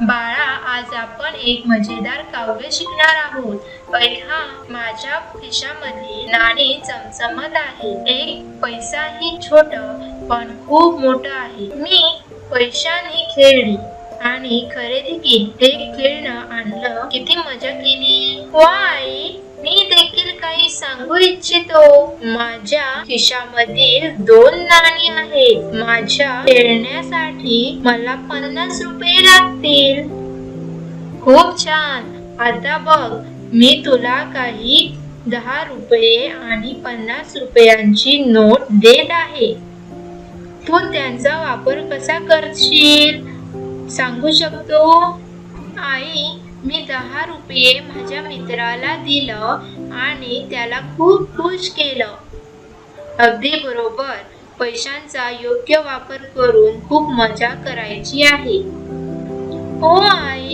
बाळा आज आपण एक मजेदार काव्य शिकणार आहोत. पैठा माझ्या खिशामध्ये नाणे चमचमत आहे. एक पैसाही छोट पण खूप मोठा आहे. मी पैशाने खेळली आणि खरेदी केली. ते खेळणं आणलं. किती मजा केली. वा आई. मी देखील काही सांगू इच्छितो. माझ्या खिशामधील दोन नाणी आहेत. माझ्या खेळण्यासाठी मला पन्नास रुपये लागतील. खूप छान. आता बघ मी तुला काही दहा रुपये आणि पन्नास रुपयांची नोट देत आहे. तू त्यांचा वापर कसा करशील? सांगू शकतो? आई मी दहा रुपये माझ्या मित्राला दिलं आणि त्याला खूप खुश केलं. अगदी बरोबर. पैशांचा योग्य वापर करून खूप मजा करायची आहे. हो आई.